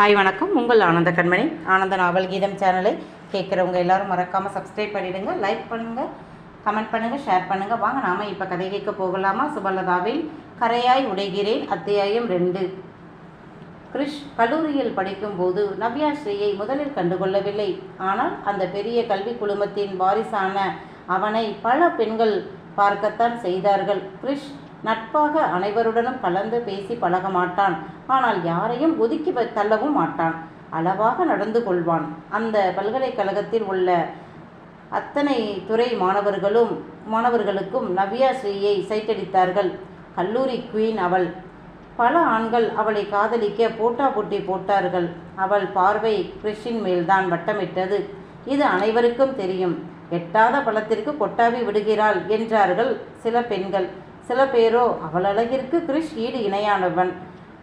Hi வணக்கம். உங்கள் ஆனந்த கண்மணி. ஆனந்த நாவல் கீதம் சேனலை கேட்குறவங்க எல்லாரும் மறக்காமல் சப்ஸ்கிரைப் பண்ணிடுங்க லைக் பண்ணுங்கள் கமெண்ட் பண்ணுங்கள் ஷேர் பண்ணுங்கள் வாங்க நாம இப்போ கதை கேட்க போகலாமா? சுபலதாவில் கரையாய் உடைகிறேன் அத்தியாயம் ரெண்டு. கிருஷ் கல்லூரியில் படிக்கும்போது நவ்யா ஸ்ரீயை முதலில் கண்டுகொள்ளவில்லை. ஆனால் அந்த பெரிய கல்வி குழுமத்தின் வாரிசான அவனை பல பெண்கள் பார்க்கத்தான் செய்தார்கள். கிரிஷ் நட்பாக அனைவருடனும் கலந்து பேசி பழக மாட்டான். ஆனால் யாரையும் ஒதுக்கி தள்ளவும் மாட்டான். அளவாக நடந்து கொள்வான். அந்த பல்கலைக்கழகத்தில் உள்ள அத்தனை துறை மாணவர்களும் மாணவர்களுக்கும் நவ்யா ஸ்ரீயை சைட்டடித்தார்கள். கல்லூரி குயின் அவள். பல ஆண்கள் அவளை காதலிக்க போட்டா போட்டி போட்டார்கள். அவள் பார்வை கிறிஷின் மேல்தான் வட்டமிட்டது. இது அனைவருக்கும் தெரியும். எட்டாத பழத்திற்கு கொட்டாவி விடுகிறாள் என்றார்கள் சில பெண்கள். சில பேரோ அவளழகிற்கு கிருஷ் கிறிஷ் ஈடு இணையானவன்.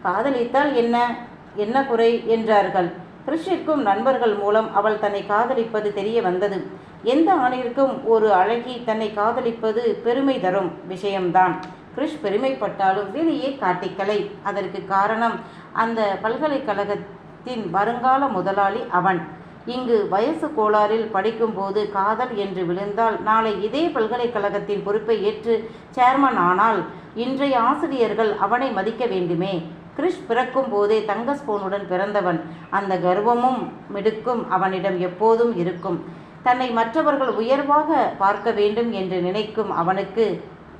காதலித்தால் என்ன? என்ன குறை? என்றார்கள். கிறிஷிற்கும் நண்பர்கள் மூலம் அவள் தன்னை காதலிப்பது தெரிய வந்தது. எந்த ஆணிற்கும் ஒரு அழகி தன்னை காதலிப்பது பெருமை தரும் விஷயம்தான். கிறிஷ் பெருமைப்பட்டாலும் வெளியே காட்டிக்கலை. அதற்கு காரணம் அந்த பல்கலைக்கழகத்தின் வருங்கால முதலாளி அவன். இங்கு வயசு கோளாறில் படிக்கும்போது காதல் என்று விழுந்தால் நாளை இதே பல்கலைக்கழகத்தின் பொறுப்பை ஏற்று சேர்மன் ஆனால் இன்றைய ஆசிரியர்கள் அவனை மதிக்க வேண்டுமே. கிறிஷ் பிறக்கும் போதே தங்க ஸ்பூனுடன் பிறந்தவன். அந்த கர்வமும் மிடுக்கும் அவனிடம் எப்போதும் இருக்கும். தன்னை மற்றவர்கள் உயர்வாக பார்க்க வேண்டும் என்று நினைக்கும் அவனுக்கு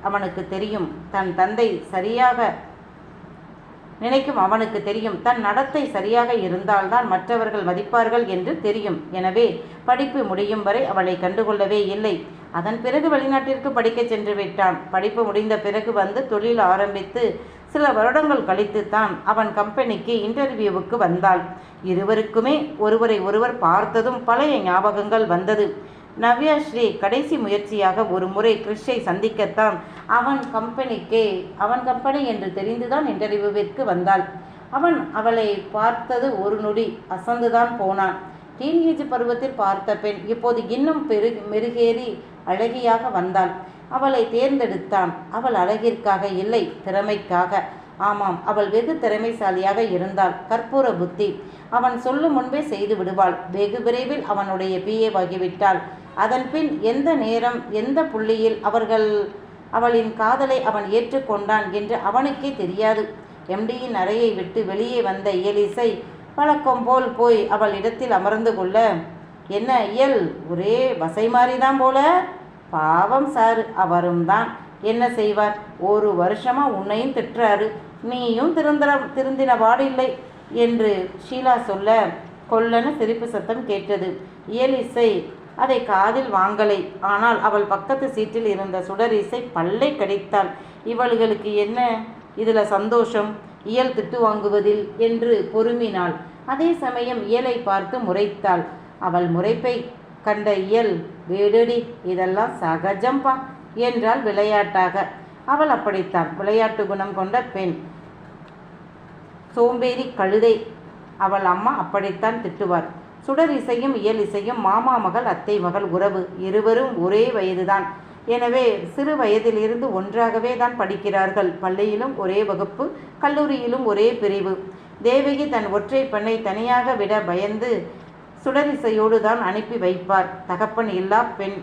அவனுக்கு தெரியும். தன் தந்தை சரியாக நினைக்கும் அவனுக்கு தெரியும். தன் நடத்தை சரியாக இருந்தால்தான் மற்றவர்கள் மதிப்பார்கள் என்று தெரியும். எனவே படிப்பு முடியும் வரை அவளை கண்டுகொள்ளவே இல்லை. அதன் பிறகு வெளிநாட்டிற்கு படிக்கச் சென்று விட்டான். படிப்பு முடிந்த பிறகு வந்து தொழில் ஆரம்பித்து சில வருடங்கள் கழித்து தான் அவன் கம்பெனிக்கு இன்டர்வியூவுக்கு வந்தாள். இருவருக்குமே ஒருவரை ஒருவர் பார்த்ததும் பழைய ஞாபகங்கள் வந்தது. நவ்யா ஸ்ரீ கடைசி முயற்சியாக ஒரு முறை கிறிஷை சந்திக்கத்தான் அவன் கம்பெனிக்கே அவன் கம்பெனி என்று தெரிந்துதான் இன்டர்வியூவிற்கு வந்தாள். அவன் அவளை பார்த்தது ஒரு நொடி அசந்துதான் போனான். டீனேஜ் பருவத்தில் பார்த்த பெண் இப்போது இன்னும் பெரு மெருகேறி அழகியாக வந்தாள். அவளை தேர்ந்தெடுத்தான். அவள் அழகிற்காக இல்லை திறமைக்காக. ஆமாம் அவள் வெகு திறமைசாலியாக இருந்தாள். கற்பூர புத்தி. அவன் சொல்லும் முன்பே செய்து விடுவாள். வெகு விரைவில் அவனுடைய பிஏ ஆகிவிட்டாள் அதன்பின் எந்த நேரம் எந்த புள்ளியில் அவர்கள் அவளின் காதலை அவன் ஏற்றுக்கொண்டான் என்று அவனுக்கே தெரியாது. எம்டியின் அறையை விட்டு வெளியே வந்த இயலிசை வழக்கம் போல் போய் அவள் இடத்தில் அமர்ந்து கொள்ள. என்ன இயல்? ஒரே வசை மாறிதான் போல? பாவம் சார் அவரும் தான் என்ன செய்வார்? ஒரு வருஷமா உன்னையும் திட்டுறாரு. நீயும் திருந்திர திருந்தின வாடில்லை என்று ஷீலா சொல்ல கொல்லன சிரிப்பு சத்தம் கேட்டது. இயலிசை அதை காதில் வாங்கலை. ஆனால் அவள் பக்கத்து சீட்டில் இருந்த சுடரிசை பல்லை கடித்தாள். இவள்களுக்கு என்ன? இதில் சந்தோஷம். இயல் திட்டு வாங்குவதில் என்று பொறுமினாள். அதே சமயம் இயலை பார்த்து முறைத்தாள். அவள் முறைப்பை கண்ட இயல் வேடுடி இதெல்லாம் சகஜம்பா. என்றாள் விளையாட்டாக. அவள் அப்படித்தான் விளையாட்டு குணம் கொண்ட பெண். சோம்பேறி கழுதை. அவள் அம்மா அப்படித்தான் திட்டுவார். சுடர் இசையும் இயல் இசையும் மாமா மகள் அத்தை மகள் உறவு இருவரும் ஒரே வயதுதான். எனவே சிறு வயதிலிருந்து ஒன்றாகவே தான் படிக்கிறார்கள். பள்ளியிலும் ஒரே வகுப்பு கல்லூரியிலும் ஒரே பிரிவு. தேவகி தன் ஒற்றை பெண்ணை தனியாக விட பயந்து சுடரிசையோடு தான் அனுப்பி வைப்பார். தகப்பன் இல்லா பெண்.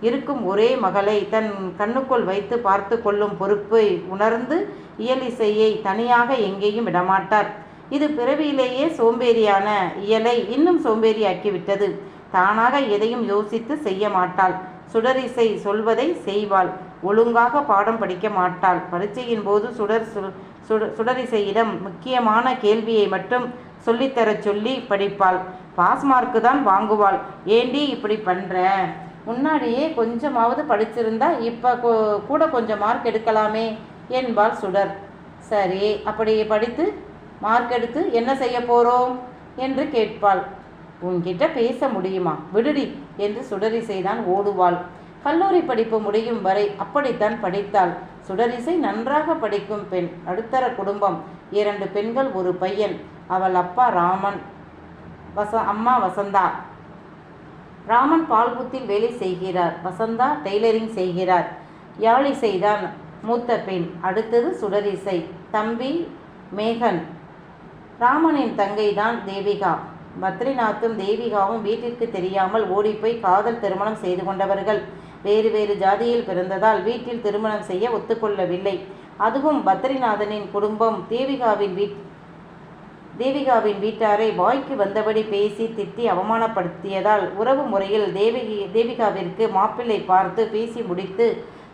இருக்கும் ஒரே மகளை தன் கண்ணுக்குள் வைத்து பார்த்து கொள்ளும் பொறுப்பை உணர்ந்து இயலிசையை தனியாக எங்கேயும் விடமாட்டார். இது பிறவியிலேயே சோம்பேறியான இயலை இன்னும் சோம்பேறியாக்கிவிட்டது. தானாக எதையும் யோசித்து செய்ய மாட்டாள். சுடரிசை சொல்வதை செய்வாள். ஒழுங்காக பாடம் படிக்க மாட்டாள். பரீட்சையின் போது சுடர் சுல்- சுட- சுடரிசையிடம் முக்கியமான கேள்வியை மட்டும் சொல்லித்தரச் சொல்லி படிப்பாள். பாஸ் மார்க்கு தான் வாங்குவாள். ஏண்டி இப்படி பண்ற? முன்னாடியே கொஞ்சமாவது படிச்சிருந்தா இப்போ கூட கொஞ்சம் மார்க் எடுக்கலாமே என்பாள் சுடர். சரி அப்படி படித்து மார்க் எடுத்து என்ன செய்ய போகிறோம் என்று கேட்பாள். உன்கிட்ட பேச முடியுமா? விடுடி என்று சுடரிசை தான் ஓடுவாள். கல்லூரி படிப்பு முடியும் வரை அப்படித்தான் படித்தாள். சுடரிசை நன்றாக படிக்கும் பெண் நடுத்தர குடும்பம் இரண்டு பெண்கள் ஒரு பையன். அவள் அப்பா ராமன். வச அம்மா வசந்தா. ராமன் பால்புத்தில் வேலை செய்கிறார். வசந்தா டெய்லரிங் செய்கிறார். யாழிசைதான் மூத்த பெண். அடுத்தது சுடரிசை. தம்பி மேகன். ராமனின் தங்கை தான் தேவிகா. பத்ரிநாத்தும் தேவிகாவும் வீட்டிற்கு தெரியாமல் ஓடிப்போய் காதல் திருமணம் செய்து கொண்டவர்கள். வேறு வேறு ஜாதியில் பிறந்ததால் வீட்டில் திருமணம் செய்ய ஒத்துக்கொள்ளவில்லை. அதுவும் பத்ரிநாதனின் குடும்பம். தேவிகாவின் வீட் தேவிகாவின் வீட்டாரை வாய்க்கு வந்தபடி பேசி திட்டி அவமானப்படுத்தியதால் உறவு முறையில் தேவிகி தேவிகாவிற்கு மாப்பிள்ளை பார்த்து பேசி முடித்து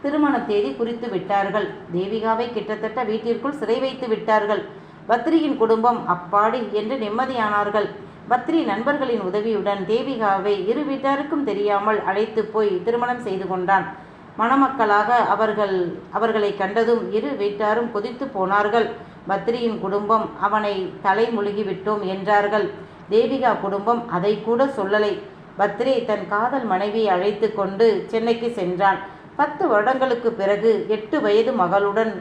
திருமண தேதி குறித்து விட்டார்கள். தேவிகாவை கிட்டத்தட்ட வீட்டிற்குள் சிறை வைத்து விட்டார்கள். பத்ரியின் குடும்பம் அப்பாடி என்று நிம்மதியானார்கள். பத்ரி நண்பர்களின் உதவியுடன் தேவிகாவை இரு வீட்டாருக்கும் தெரியாமல் அழைத்து போய் திருமணம் செய்து கொண்டான். மணமக்களாக அவர்கள் அவர்களை கண்டதும் இரு வீட்டாரும் கொதித்து போனார்கள். பத்ரியின் குடும்பம் அவனை தலைமுழுகிவிட்டோம் என்றார்கள். தேவிகா குடும்பம் அதை கூட சொல்லலை. பத்ரி தன் காதல் மனைவியை அழைத்து கொண்டு சென்னைக்கு சென்றான். பத்து வருடங்களுக்கு பிறகு எட்டு வயது மகளுடன்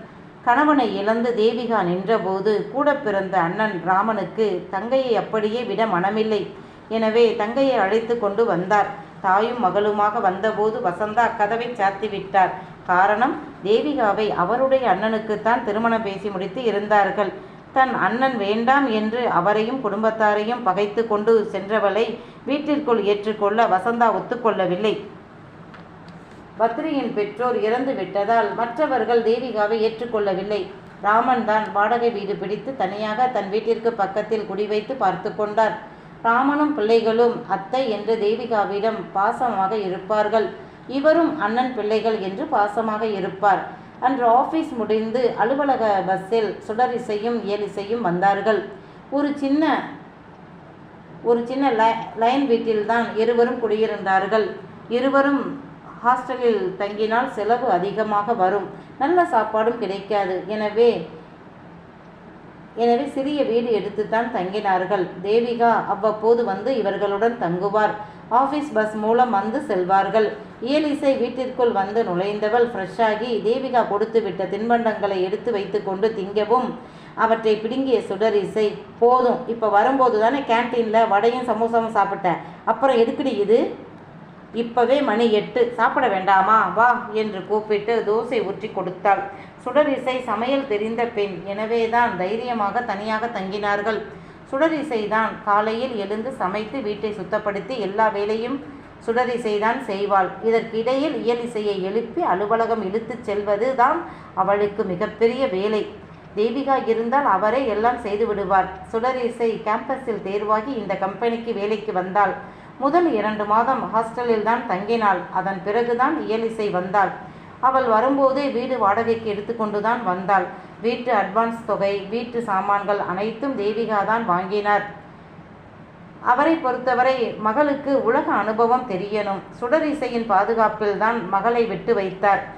கணவனை இழந்து தேவிகா நின்றபோது கூட பிறந்த அண்ணன் ராமனுக்கு தங்கையை அப்படியே விட மனமில்லை. எனவே தங்கையை அழைத்து கொண்டு வந்தார். தாயும் மகளுமாக வந்தபோது வசந்தா கதவை சாத்திவிட்டார். காரணம் தேவிகாவை அவருடைய அண்ணனுக்குத்தான் திருமணம் பேசி முடித்து இருந்தார்கள். தன் அண்ணன் வேண்டாம் என்று அவரையும் குடும்பத்தாரையும் பகைத்து கொண்டு சென்றவளை வீட்டிற்குள் ஏற்றுக்கொள்ள வசந்தா ஒத்துக்கொள்ளவில்லை. பத்ரியின் பெற்றோர் இறந்து விட்டதால் மற்றவர்கள் தேவிகாவை ஏற்றுக்கொள்ளவில்லை. ராமன் தான் வாடகை வீடு பிடித்து தனியாக தன் வீட்டிற்கு பக்கத்தில் குடிவைத்து பார்த்து கொண்டார். ராமனும் பிள்ளைகளும் அத்தை என்று தேவிகாவிடம் பாசமாக இருப்பார்கள். இவரும் அண்ணன் பிள்ளைகள் என்று பாசமாக இருப்பார். அன்று ஆபீஸ் முடிந்து அலுவலக பஸ்ஸில் சுடரிசையும் இயலிசையும் வந்தார்கள். ஒரு சின்ன ஒரு சின்ன லை- லைன் வீட்டில்தான் இருவரும் குடியிருந்தார்கள். இருவரும் ஹாஸ்டலில் தங்கினால் செலவு அதிகமாக வரும். நல்ல சாப்பாடும் கிடைக்காது. எனவே எனவே சிறிய வீடு எடுத்துத்தான் தங்கினார்கள். தேவிகா அவ்வப்போது வந்து இவர்களுடன் தங்குவார். ஆஃபீஸ் பஸ் மூலம் வந்து செல்வார்கள். இயலிசை வீட்டிற்குள் வந்து நுழைந்தவள் ஃப்ரெஷ்ஷாகி தேவிகா கொடுத்து விட்ட தின்பண்டங்களை எடுத்து வைத்துக்கொண்டு திங்கவும் அவற்றை பிடுங்கிய சுடரிசை போதும் இப்போ வரும்போது தானே கேன்டீனில் வடையும் சமோசாவும் சாப்பிட்டேன். அப்புறம் எதுக்குடி இது? இப்போவே மணி எட்டு. சாப்பிட வேண்டாமா? வா என்று கூப்பிட்டு தோசை ஊற்றி கொடுத்தாள். சுடரிசை சமையல் தெரிந்த பெண். எனவே தான் தைரியமாக தனியாக தங்கினார்கள். சுடரிசை தான் காலையில் எழுந்து சமைத்து வீட்டை சுத்தப்படுத்தி எல்லா வேலையும் சுடர் இசைதான் செய்வாள் இதற்கிடையில் இயலிசையை எழுப்பி அலுவலகம் இழுத்துச் செல்வது தான் அவளுக்கு மிகப்பெரிய வேலை. தேவிகா இருந்தால் அவரே எல்லாம் செய்து விடுவார். சுடரிசை கேம்பஸில் தேர்வாகி இந்த கம்பெனிக்கு வேலைக்கு வந்தாள். முதல் இரண்டு மாதம் ஹாஸ்டலில் தான் தங்கினாள். அதன் பிறகுதான் இயலிசை வந்தாள். அவள் வரும்போதே வீடு வாடகைக்கு எடுத்துக்கொண்டு தான் வந்தாள். வீட்டு அட்வான்ஸ் தொகை வீட்டு சாமான்கள் அனைத்தும் தேவிகா தான் வாங்கினார். அவரை பொறுத்தவரை மகளுக்கு உலக அனுபவம் தெரியணும். சுடரிசையின் பாதுகாப்பில் தான் மகளை விட்டு வைத்தார்.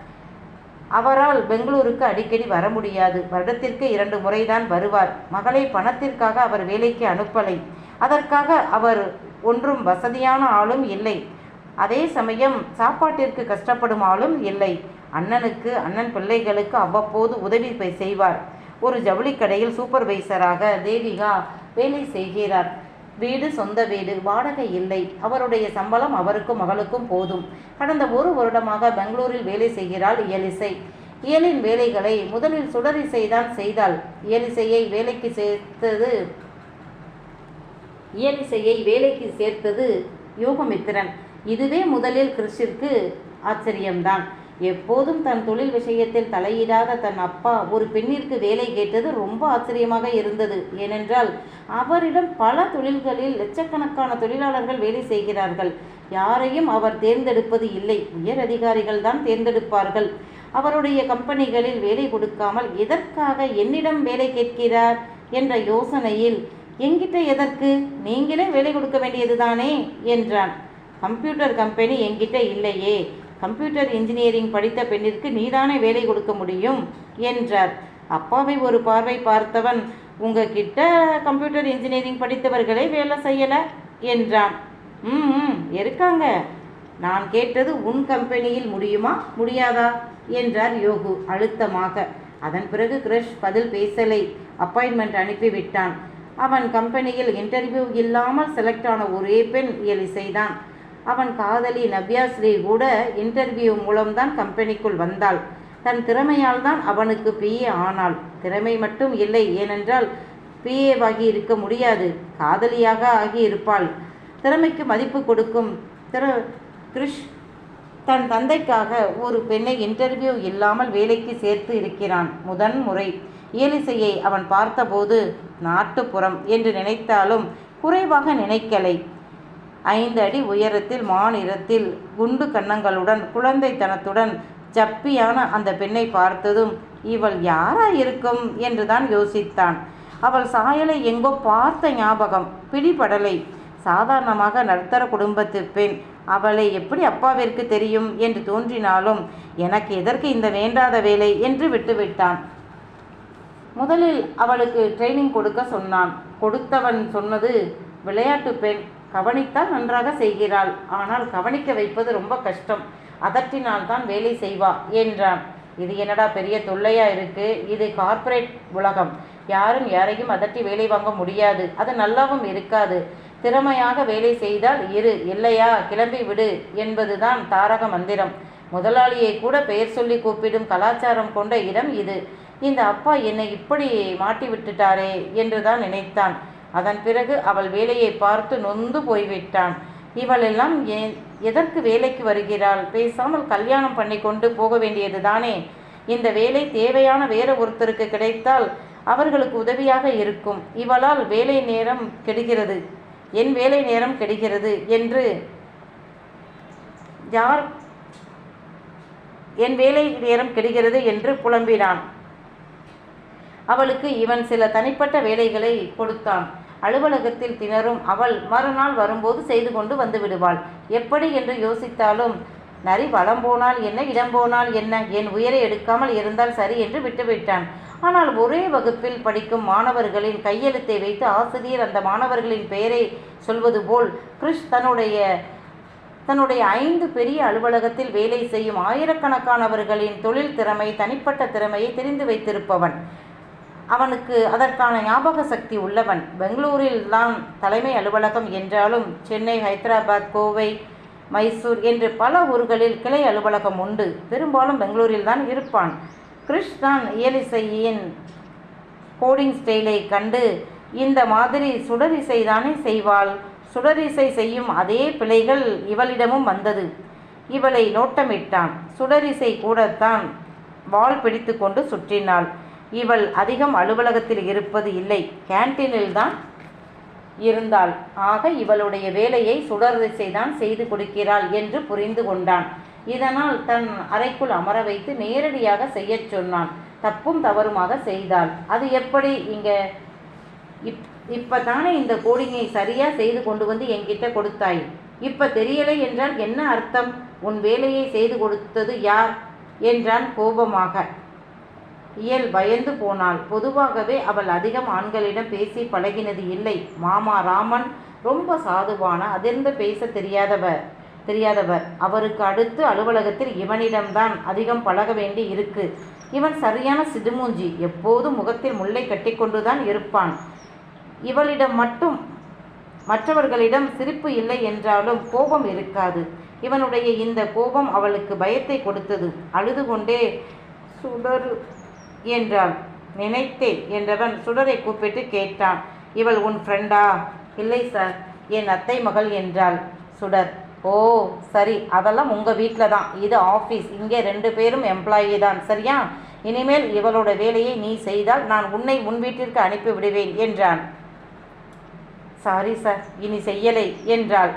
அவரால் பெங்களூருக்கு அடிக்கடி வர முடியாது. வருடத்திற்கு இரண்டு முறைதான் வருவார். மகளை பணத்திற்காக அவர் வேலைக்கு அனுப்பலை. அதற்காக அவர் ஒன்றும் வசதியான ஆளும் இல்லை. அதே சமயம் சாப்பாட்டிற்கு கஷ்டப்படும் ஆளும் இல்லை. அண்ணனுக்கு அண்ணன் பிள்ளைகளுக்கு அவ்வப்போது உதவி செய்வார். ஒரு ஜவுளி கடையில் சூப்பர்வைசராக தேவிகா வேலை செய்கிறார். வீடு சொந்த வீடு வாடகை இல்லை. அவருடைய சம்பளம் அவருக்கும் மகளுக்கும் போதும். கடந்த ஒரு வருடமாக பெங்களூரில் வேலை செய்கிறாள் இயலிசை. இயலின் வேலைகளை முதலில் சுடரிசை தான் செய்தாள். இயலிசையை வேலைக்கு சேர்த்தது இயலிசையை வேலைக்கு சேர்த்தது யோகமித்திரன். இதுவே முதலில் கிறிஷிற்கு ஆச்சரியம்தான். எப்போதும் தன் தொழில் விஷயத்தில் தலையிடாத தன் அப்பா ஒரு பெண்ணிற்கு வேலை கேட்டது ரொம்ப ஆச்சரியமாக இருந்தது. ஏனென்றால் அவரிடம் பல தொழில்களில் லட்சக்கணக்கான தொழிலாளர்கள் வேலை செய்கிறார்கள். யாரையும் அவர் தேர்ந்தெடுப்பது இல்லை. உயர் அதிகாரிகள் தான் தேர்ந்தெடுப்பார்கள். அவருடைய கம்பெனிகளில் வேலை கொடுக்காமல் எதற்காக என்னிடம் வேலை கேட்கிறார் என்ற யோசனையில் என்கிட்ட எதற்கு? நீங்களே வேலை கொடுக்க வேண்டியதுதானே? என்றான். கம்ப்யூட்டர் கம்பெனி என்கிட்ட இல்லையே. கம்ப்யூட்டர் இன்ஜினியரிங் படித்த பெண்ணிற்கு நீதானே வேலை கொடுக்க முடியும்? என்றார். அப்பாவை ஒரு பார்வை பார்த்தவன் உங்ககிட்ட கம்ப்யூட்டர் இன்ஜினியரிங் படித்தவர்களே வேலை செய்யலை? என்றான். ம் இருக்காங்க. நான் கேட்டது உன் கம்பெனியில் முடியுமா முடியாதா? என்றார் யோகு அழுத்தமாக. அதன் பிறகு கிரஷ் பதில் பேசலை. அப்பாயின்மெண்ட் அனுப்பிவிட்டான். அவன் கம்பெனியில் இன்டர்வியூ இல்லாமல் செலக்ட் ஆன ஒரே பெண் இயலிசைதான் அவன் காதலி நவ்யாஸ்ரீ கூட இன்டர்வியூ மூலம்தான் கம்பெனிக்குள் வந்தாள். தன் திறமையால் தான் அவனுக்கு பிஏ ஆனாள். திறமை மட்டும் இல்லை ஏனென்றால் பிஏவாகி இருக்க முடியாது. காதலியாக ஆகி இருப்பாள். திறமைக்கு மதிப்பு கொடுக்கும் திரு கிருஷ் தன் தந்தைக்காக ஒரு பெண்ணை இன்டர்வியூ இல்லாமல் வேலைக்கு சேர்த்து இருக்கிறான். முதன் முறை இயலிசையை அவன் பார்த்தபோது நாட்டுப்புறம் என்று நினைத்தாலும் குறைவாக நினைக்கலை. ஐந்து அடி உயரத்தில் மாநிறத்தில் குண்டு கன்னங்களுடன் குழந்தைத்தனத்துடன் ஜப்பியான அந்த பெண்ணை பார்த்ததும் இவள் யாராயிருக்கும் என்றுதான் யோசித்தான். அவள் சாயலை எங்கோ பார்த்த ஞாபகம் பிடிபடலை. சாதாரணமாக நடுத்தர குடும்பத்து பெண் அவளை எப்படி அப்பாவிற்கு தெரியும்? என்று தோன்றினாலும் எனக்கு எதற்கு இந்த வேண்டாத வேலை? என்று விட்டுவிட்டான். முதலில் அவளுக்கு ட்ரைனிங் கொடுக்க சொன்னான். கொடுத்தவன் சொன்னது விளையாட்டு பெண் கவனித்தால் நன்றாக செய்கிறாள். ஆனால் கவனிக்க வைப்பது ரொம்ப கஷ்டம். அதட்டினால் தான் வேலை செய்வா என்றான். இது என்னடா பெரிய தொல்லையா இருக்கு? இது கார்ப்பரேட் உலகம். யாரும் யாரையும் அதட்டி வேலை வாங்க முடியாது. அது நல்லாவும் இருக்காது. திறமையாக வேலை செய்தால் இரு இல்லையா? கிளம்பி விடு என்பதுதான் தாரக மந்திரம். முதலாளியை கூட பெயர் சொல்லி கூப்பிடும் கலாச்சாரம் கொண்ட இடம் இது. இந்த அப்பா என்னை இப்படி மாட்டி விட்டுட்டாரே என்றுதான் நினைத்தான். அதன் பிறகு அவள் வேலையை பார்த்து நொந்து போய்விட்டான். இவளெல்லாம் ஏன் எதற்கு வேலைக்கு வருகிறாள்? பேசாமல் கல்யாணம் பண்ணி கொண்டு போக வேண்டியது தானே? இந்த வேலை தேவையான வேற ஒருத்தருக்கு கிடைத்தால் அவர்களுக்கு உதவியாக இருக்கும். இவளால் வேலை நேரம் கெடுகிறது. என் வேலை நேரம் கெடுகிறது என்று யார் என் வேலை நேரம் கெடுகிறது என்று புலம்பினான். அவளுக்கு இவன் சில தனிப்பட்ட வேலைகளை கொடுத்தான். அலுவலகத்தில் திணறும் அவள் மறுநாள் வரும்போது செய்து கொண்டு வந்து விடுவாள். எப்படி என்று யோசித்தாலும் நரி வளம் போனால் என்ன இடம் போனால் என்ன? என் உயிரை எடுக்காமல் இருந்தால் சரி என்று விட்டுவிட்டான். ஆனால் ஒரே வகுப்பில் படிக்கும் மாணவர்களின் கையெழுத்தை வைத்து ஆசிரியர் அந்த மாணவர்களின் பெயரை சொல்வது போல் கிறிஷ் தன்னுடைய தன்னுடைய ஐந்து பெரிய அலுவலகத்தில் வேலை செய்யும் ஆயிரக்கணக்கானவர்களின் தொழில் திறமை தனிப்பட்ட திறமையை தெரிந்து வைத்திருப்பவன். அவனுக்கு அதற்கான ஞாபக சக்தி உள்ளவன். பெங்களூரில் தான் தலைமை அலுவலகம் என்றாலும் சென்னை ஹைதராபாத் கோவை மைசூர் என்று பல ஊர்களில் கிளை அலுவலகம் உண்டு. பெரும்பாலும் பெங்களூரில் தான் இருப்பான். கிருஷ் தான் இயலிசையின் கோடிங் ஸ்டைலை கண்டு இந்த மாதிரி சுடரிசை தானே செய்வாள். சுடரிசை செய்யும் அதே பிழைகள் இவளிடமும் வந்தது. இவளை நோட்டமிட்டான். சுடரிசை கூடத்தான் வாள் பிடித்து கொண்டு சுற்றினாள். இவள் அதிகம் அலுவலகத்தில் இருப்பது இல்லை. கேன்டீனில் தான் இருந்தாள். ஆக இவளுடைய வேலையை சுடரிசை தான் செய்து கொடுக்கிறாள் என்று புரிந்து கொண்டான். இதனால் தன் அறைக்குள் அமர வைத்து நேரடியாக செய்யச் சொன்னான். தப்பும் தவறுமாக செய்தாள். அது எப்படி இங்கே? இப் இப்போ தானே இந்த கோடிங்கை சரியாக செய்து கொண்டு வந்து என்கிட்ட கொடுத்தாய். இப்போ தெரியலை என்றால் என்ன அர்த்தம்? உன் வேலையை செய்து கொடுத்தது யார்? என்றான் கோபமாக. இயல் பயந்து போனாள். பொதுவாகவே அவள் அதிகம் ஆண்களிடம் பேசி பழகினது இல்லை. மாமா ராமன் ரொம்ப சாதுவான அதிர்ந்து பேச தெரியாதவர் தெரியாதவர். அவருக்கு அடுத்து அலுவலகத்தில் இவனிடம்தான் அதிகம் பழக வேண்டி இருக்கு. இவன் சரியான சிடுமூஞ்சி. எப்போதும் முகத்தில் முல்லை கட்டிக்கொண்டுதான் இருப்பான். இவளிடம் மட்டும் மற்றவர்களிடம் சிரிப்பு இல்லை என்றாலும் கோபம் இருக்காது. இவனுடைய இந்த கோபம் அவளுக்கு பயத்தை கொடுத்தது. அழுது கொண்டே சுடரு என்றாள் நினைத்தேன் என்றவன் சுடரை கூப்பிட்டு கேட்டான். இவள் உன் ஃப்ரெண்டா இல்லை சார் என் அத்தை மகள் என்றாள். சுடர். ஓ சரி. அதெல்லாம் உங்கள் வீட்டில் தான். இது ஆஃபீஸ் இங்கே ரெண்டு பேரும் எம்ப்ளாயி தான். சரியா? இனிமேல் இவளோட வேலையை நீ செய்தால் நான் உன்னை உன் வீட்டிற்கு அனுப்பி விடுவேன் என்றான். சாரி சார் இனி செய்யலை என்றாள்.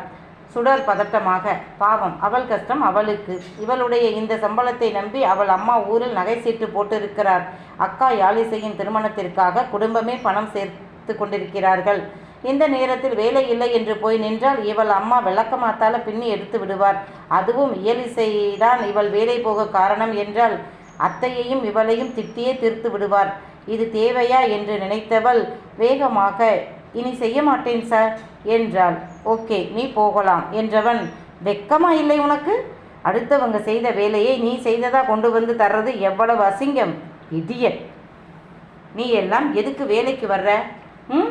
சுடர் பதட்டமாக பாவம் அவள் கஷ்டம் அவளுக்கு. இவளுடைய இந்த சம்பளத்தை நம்பி அவள் அம்மா ஊரில் நகை சீட்டு போட்டிருக்கிறார். அக்கா யாழிசையின் திருமணத்திற்காக குடும்பமே பணம் சேர்த்து கொண்டிருக்கிறார்கள். இந்த நேரத்தில் வேலை இல்லை என்று போய் நின்றால் இவள் அம்மா விளக்கமாத்தால பின்னி எடுத்து விடுவார். அதுவும் இயலிசைதான் இவள் வேலை போக காரணம் என்றால் அத்தையையும் இவளையும் திட்டியே தீர்த்து விடுவார். இது தேவையா என்று நினைத்தவள் வேகமாக இனி செய்ய மாட்டேன் சார் என்றாள். ஓகே நீ போகலாம் என்றவன் வெக்கமா இல்லை உனக்கு? அடுத்தவங்க செய்த வேலையை நீ செய்ததாக கொண்டு வந்து தர்றது எவ்வளவு அசிங்கம்? இடியட். நீ எல்லாம் எதுக்கு வேலைக்கு வர்ற? ம்?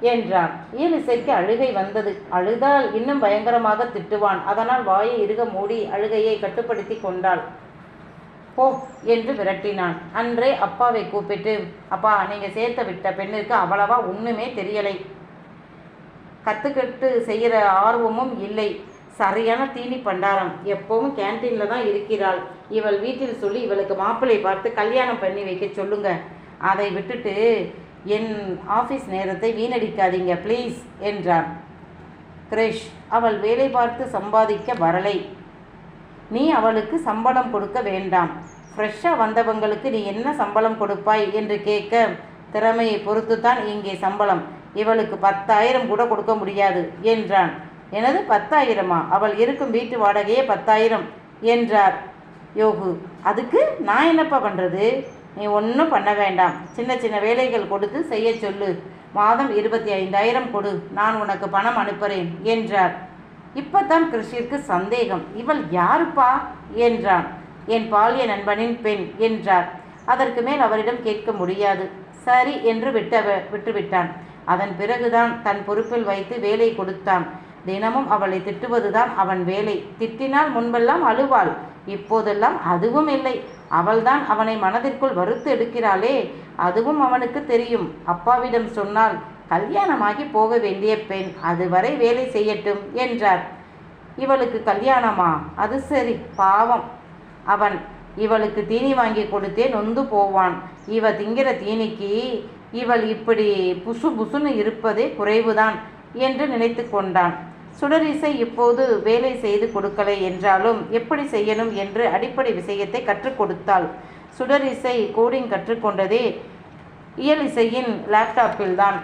என்றான். ஈலிசைக்கு அழுகை வந்தது. அழுதால் இன்னும் பயங்கரமாக திட்டுவான். அதனால் வாயை இறுக மூடி அழுகையை கட்டுப்படுத்தி கொண்டாள். போ என்று விரட்டினான். அன்றே அப்பாவை கூப்பிட்டு அப்பா நீங்கள் சேர்த்து விட்ட பெண்ணிற்கு அவ்வளவா ஒன்றுமே தெரியலை. கற்றுக்கிட்டு செய்கிற ஆர்வமும் இல்லை. சரியான தீனி பண்டாரம். எப்பவும் கேன்டீனில் தான் இருக்கிறாள். இவள் வீட்டில் சொல்லி இவளுக்கு மாப்பிள்ளை பார்த்து கல்யாணம் பண்ணி வைக்க சொல்லுங்க. அதை விட்டுட்டு என் ஆஃபீஸ் நேரத்தை வீணடிக்காதீங்க ப்ளீஸ் என்றான். கிரேஷ் அவள் வேலை பார்த்து சம்பாதிக்க வரலை. நீ அவளுக்கு சம்பளம் கொடுக்க வேண்டாம். ஃப்ரெஷ்ஷாக வந்தவங்களுக்கு நீ என்ன சம்பளம் கொடுப்பாய்? என்று கேட்க திறமையை பொறுத்து தான் இங்கே சம்பளம். இவளுக்கு பத்தாயிரம் கூட கொடுக்க முடியாது என்றான். எனது பத்தாயிரமா? அவள் இருக்கும் வீட்டு வாடகையே பத்தாயிரம் என்றார். யோகு அதுக்கு நான் என்னப்பா பண்ணுறது நீ ஒன்றும் பண்ண வேண்டாம். சின்ன சின்ன வேலைகள் கொடுத்து செய்ய சொல்லு. மாதம் இருபத்தி ஐந்தாயிரம் கொடு. நான் உனக்கு பணம் அனுப்புகிறேன் என்றார். இப்பதான் கிருஷிற்கு சந்தேகம். இவள் யாருப்பா? என்றான். என் பாலிய நண்பனின் பெண் என்றார். அதற்கு மேல் அவரிடம் கேட்க முடியாது. சரி என்று விட்ட விட்டுவிட்டான். அதன் பிறகுதான் தன் பொறுப்பில் வைத்து வேலை கொடுத்தான். தினமும் அவளை திட்டுவதுதான் அவன் வேலை. திட்டினால் முன்பெல்லாம் அழுவாள். இப்போதெல்லாம் அதுவும் இல்லை. அவள்தான் அவனை மனதிற்குள் வறுத்து எடுக்கிறாளே. அதுவும் அவனுக்கு தெரியும். அப்பாவிடம் சொன்னால் கல்யாணமாகி போக வேண்டிய பெண். அதுவரை வேலை செய்யட்டும் என்றார். இவளுக்கு கல்யாணமா? அது சரி. பாவம். அவன் இவளுக்கு தீனி வாங்கி கொடுத்தே நொந்து போவான். இவ திங்கிற தீனிக்கு இவள் இப்படி புசு புசுன்னு இருப்பதே குறைவுதான் என்று நினைத்து கொண்டான். சுடரிசை இப்போது வேலை செய்து கொடுக்கலை என்றாலும் எப்படி செய்யணும் என்று அடிப்படை விஷயத்தை கற்றுக் கொடுத்தாள். சுடரிசை கோடிங் கற்றுக்கொண்டதே இயல் இசையின் லேப்டாப்பில்தான்